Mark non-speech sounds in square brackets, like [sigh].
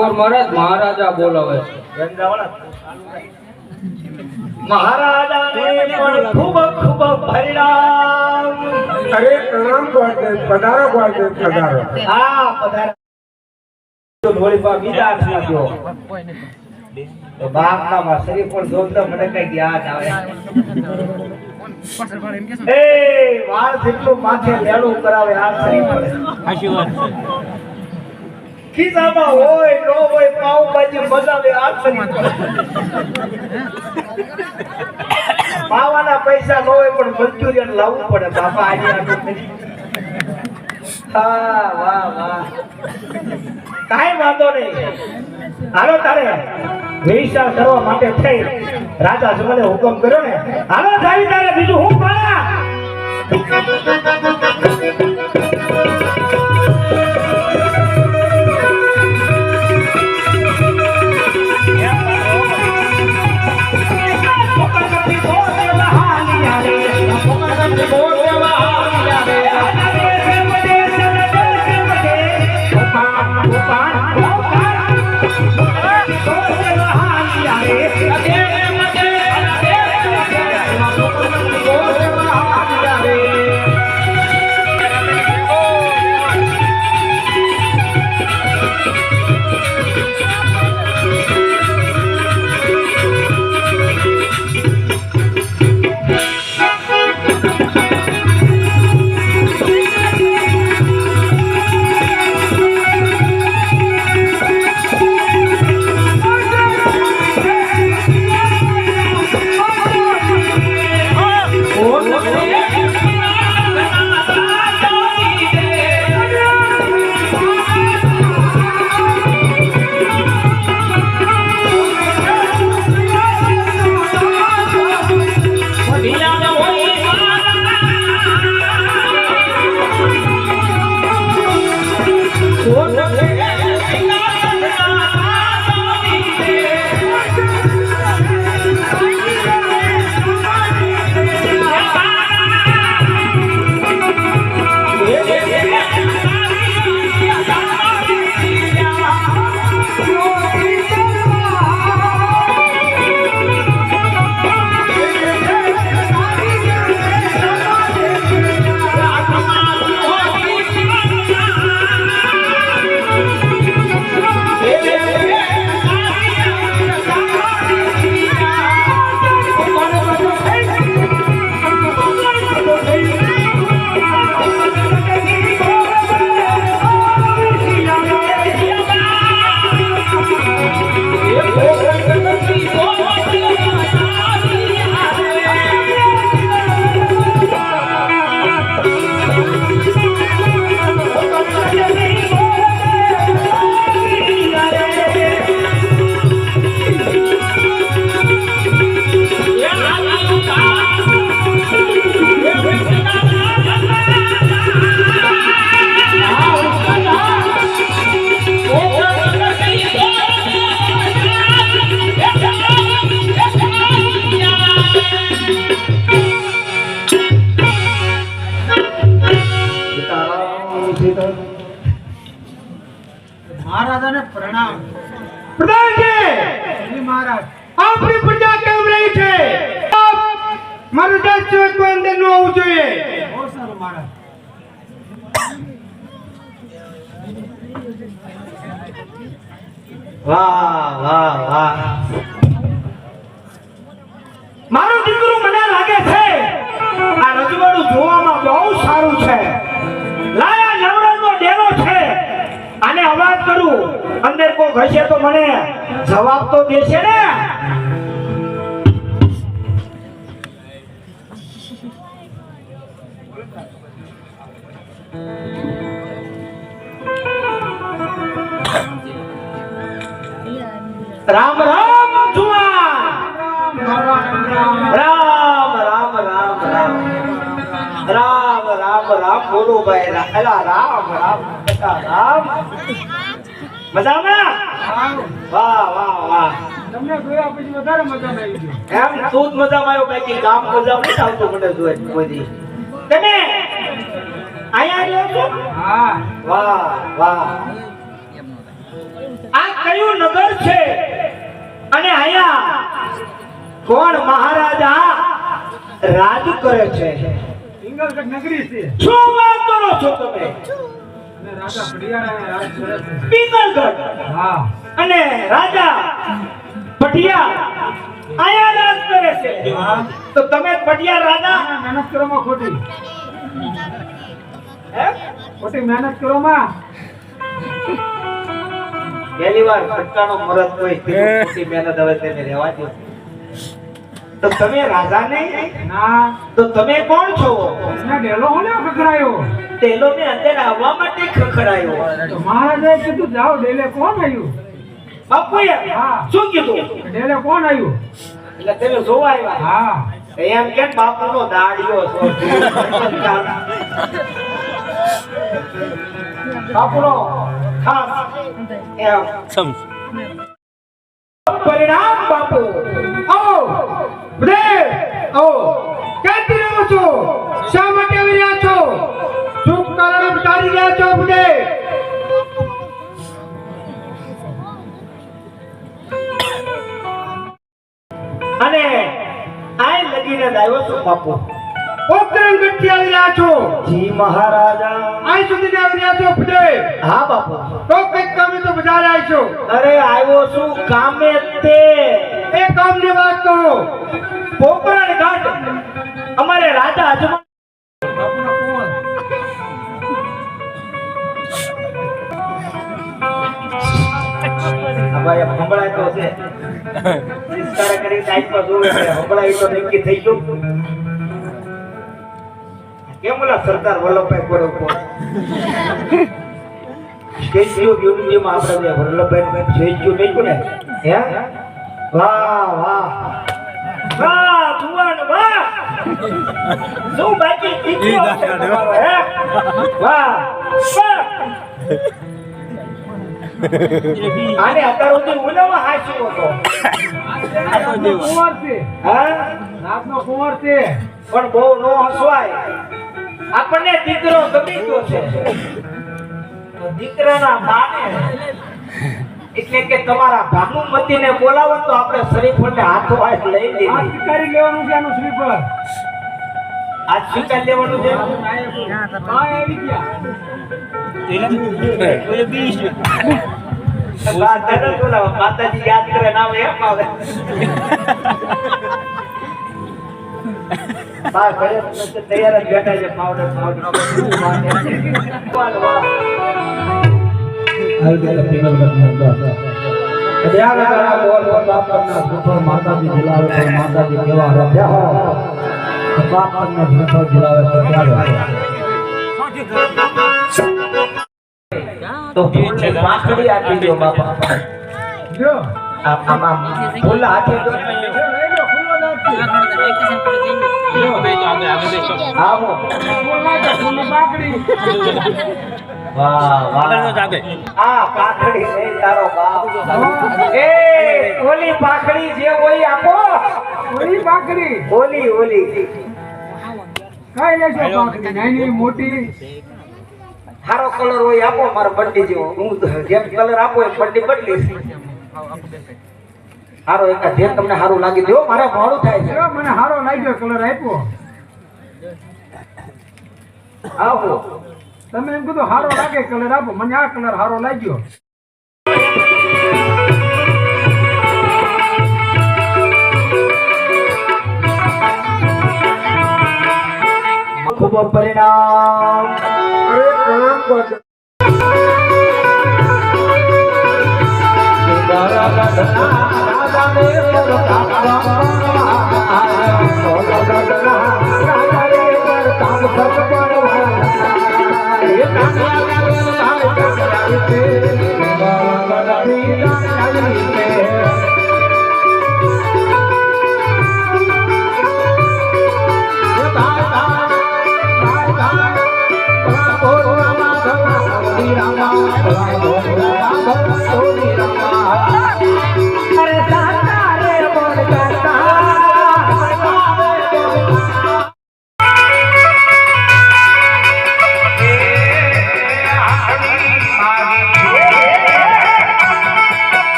બોર મહારાજ મહારાજા બોલાવે છે. મહારાજાને પણ ખૂબ ખૂબ પરિણામ. અરે પ્રણામ ગોળદેવ પધારો ગોળદેવ પધારો. હા પધાર. તો પા બીજા હાથમાં તો બાપના માં શરીર પર જોતા મને કઈ યાદ આવે. એ વાળ જેટલું માથે લેણું કરાવે આ શરીર ખિસ્સામાં હોય, ન હોય પાવભાજી બનાવે આ શરીર પાવાના પૈસા ન હોય, પણ મંચુરિયન લાવવું પડે. બાપા આજે આટલું હા, વાહ વાહ. કાઈ વાંધો નહીં. હાલો તારે. વિચાર કરવા માટે થઈ. રાજા જમલે હુકમ કર્યો ને. હાલો જાવી તારે બીજું હું પાડા? પ્રણામ. પ્રધાનજી મહારાજ. આપણી પ્રજા કેમ રહી છે? આપ મારું દસ દિવસ કોઈ અંદર ન આવવું જોઈએ. બહુ સારું મહારાજ. વાહ વાહ વાહ. મારું દીકરું મને લાગે છે આ રજવાડું જોવામાં બહુ સારું છે. લાયા નવરંગનો ડેરો છે. આને અવાજ કરું. અંદર કોઈ હશે તો મને જવાબ તો દેશે ને. રામ રામ મજામાં? વાહ વાહ વાહ. તમને જોયા પછી વધારે મજા આવી ગઈ. એમ તું મજામાં આવ્યો બાકી ગામ મજામાં નથી આવતું મને જોઈ બધી તમે અહીંયા રહ્યો છો? હા. વાહ વાહ. કયું નગર છે? અને આયા કોણ મહારાજા રાજ કરે છે? નગરી છે. શું વાત કરો છો તમે? અને રાજા હા. અને પટિયા આયા રાજ કરે છે. તો તમે પટિયા રાજા? મહેનત કરો માં ખોટી. હે? ખોટી મહેનત કરો માં પહેલી વાર સટ્ટાનો મરદ કોઈ ખોટી મહેનત હવે તેને રહેવા દો તો તમે રાજા નહીં? ના. તો તમે કોણ છો? એને ડેલો હોને ખખડાયો? તેલો ને અંદર આવવા માટે ખખડાયો. મહારાજે કીધું જાઓ ડેલે કોણ આવ્યું? બાપુએ હા. શું કીધું? ડેલે કોણ આવ્યું? એટલે તમે જોવા આવ્યા. હા. એમ કે બાપુનો દાડિયો બાપુ નો ખાસ એમ. પરિણામ બાપુ. બાપુ. પોકરણ ગઢથી આવી રહ્યા છો? જી મહારાજા. આય સુધી આવી રહ્યા છો બધે હા બાપુ. તો કંઈક કામે તો બજાર આવ્યો અરે આવ્યો છું કામે તે. એ કામની વાત કહો. પોકરણ ઘાટ અમારે રાજા અજમા ભાઈ સંભળાય તો છે. નિસ્કાર કરી ટાઈપમાં જોવે છે સંભળાય તો નક્કી થઈ ગયું. કેમ ઓલા સરદાર વલ્લભભાઈ પર ઉપર સ્ટેચ્યુ ઓફ યુનિટીમાં આપણે વલ્લભભાઈ સ્ટેચ્યુ મેક્યું ને હે? વાહ વાહ. વાહ ભુવન વાહ. શું બાકી? દીકરો છે તમારો, હે? વાહ વાહ. આને અત્યાર સુધી ઉનામાં હાસ્યો હતો. કુંવર છે. હા? રાતનો કુંવર છે. પણ બહુ નો હસવાય. આપણને દીકરો ગમી ગયો છે. તો દીકરાના બાને એટલે કે તમારા ભાનુમતીને બોલાવો તો આપણે શરીફોને હાથો હાથ લઈ લઈએ કરી લેવાનું છે આનું શ્રીફળ? આજ સ્વીકાર લેવાનું છે હા આવી ગયા બા તને બોલાવો માતાજી યાદ કરે નામ એમ આવે બા ઘરે તો તૈયાર જ બેઠા છે પાવડર પાવડર વાહ, વાહ. માતાજી જિલ્લા માતાજી કેવા રથ્યા તો પાપ તમને ભૂખો જિલ્લાવે તો ત્યારે તો પાકડી આપી દો બાપા. જો આમાં બોલા આપી દો આવો. ફૂલ નાખો, ફૂલની [laughs] બાકડી વાહ. જાગે આ પાખડી નહીં તારો બાપ. એ ઓલી પાખડી જે હોય આપો. ઓલી પાખડી? ઓલી ઓલી. કઈ લેશો પાખડી નાની મોટી. હારો કલર હોય આપો મારો બંડી જેવો. હું તો જેમ કલર આપો એ બંડી બદલી હારો એક જે જેમ તમને સારું લાગી દો મારે મોડું થાય છે. મને હારો લાગ્યો કલર આપ્યો. આવો. તમે એમ કીધું હારો લાગે કલર આપો. મને આ કલર હારો લાગ્યો. ખૂબ પ્રણામ.